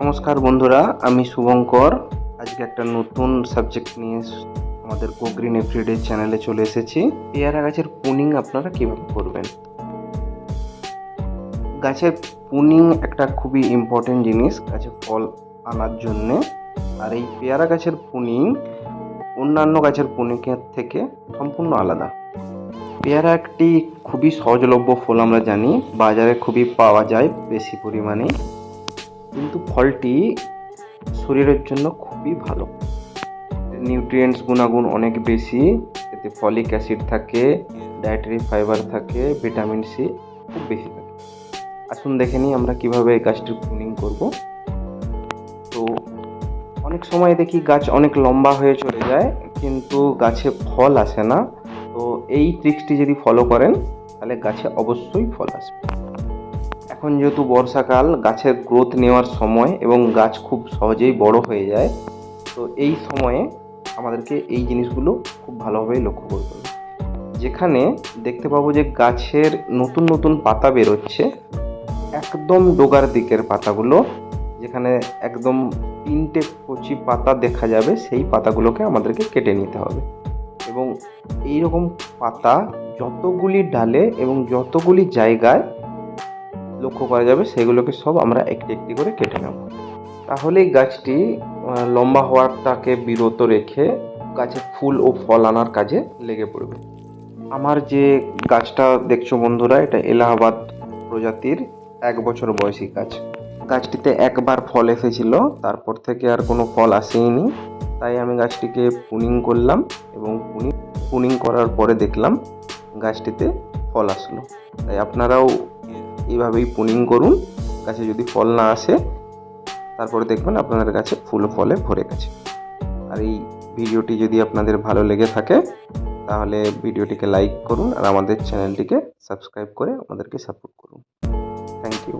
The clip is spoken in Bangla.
নমস্কার বন্ধুরা, আমি শুভঙ্কর। আজকে একটা নতুন সাবজেক্ট নিয়ে আমাদের কোগ্রিন এভরিডে চ্যানেলে চলে এসেছি। পেয়ারা গাছের পুনিং আপনারা কীভাবে করবেন? গাছের পুনিং একটা খুবই ইম্পর্টেন্ট জিনিস, গাছে ফল আনার জন্যে। আর এই পেয়ারা গাছের পুনিং অন্যান্য গাছের পুনিংয়ের থেকে সম্পূর্ণ আলাদা। পেয়ারা একটি খুবই সহজলভ্য ফল আমরা জানি, বাজারে খুবই পাওয়া যায় বেশি পরিমাণে। কিন্তু ফলটি শরীরের জন্য খুবই ভালো। নিউট্রিয়েন্টস গুণাগুণ অনেক বেশি, এতে ফলিক অ্যাসিড থাকে ডায়েটারি ফাইবার থাকে ভিটামিন সি খুব বেশি থাকে। আসুন দেখে নিই আমরা কীভাবে এই গাছটির প্রুনিং করব। তো অনেক সময় দেখি গাছ অনেক লম্বা হয়ে চলে যায়, কিন্তু গাছে ফল আসে না। তো এই ট্রিক্সটি যদি ফলো করেন, তাহলে গাছে অবশ্যই ফল আসবে। এখন যেহেতু বর্ষাকাল, গাছের গ্রোথ নেওয়ার সময় এবং গাছ খুব সহজেই বড় হয়ে যায়, তো এই সময়ে আমাদেরকে এই জিনিসগুলো খুব ভালোভাবেই লক্ষ্য করতে হবে। যেখানে দেখতে পাবো যে গাছের নতুন নতুন পাতা বেরোচ্ছে, একদম ডোগার দিকের পাতাগুলো, যেখানে একদম তিনটে কচি পাতা দেখা যাবে, সেই পাতাগুলোকে আমাদেরকে কেটে নিতে হবে। এবং এই রকম পাতা যতগুলি ডালে এবং যতগুলি জায়গায় লক্ষ্য করা যাবে, সেগুলোকে সব আমরা একটি একটি করে কেটে নেব। তাহলেই গাছটি লম্বা হওয়ারটাকে বিরত রেখে গাছে ফুল ও ফল আনার কাজে লেগে পড়বে। আমার যে গাছটা দেখছ বন্ধুরা, এটা এলাহাবাদ প্রজাতির এক বছর বয়সী গাছ। গাছটিতে একবার ফল এসেছিল, তারপর থেকে আর কোনো ফল আসেইনি। তাই আমি গাছটিকে পুনিং করলাম এবং পুনিং পুনিং করার পরে দেখলাম গাছটিতে ফল আসলো। তাই আপনারাও এইভাবেই পুনিং করুন। গাছে যদি ফল না আসে, তারপরে দেখবেন আপনাদের কাছে ফুল ফলে ভরে গেছে। আর এই ভিডিওটি যদি আপনাদের ভালো লেগে থাকে, তাহলে ভিডিওটিকে লাইক করুন আর আমাদের চ্যানেলটিকে সাবস্ক্রাইব করে আমাদেরকে সাপোর্ট করুন। Thank you.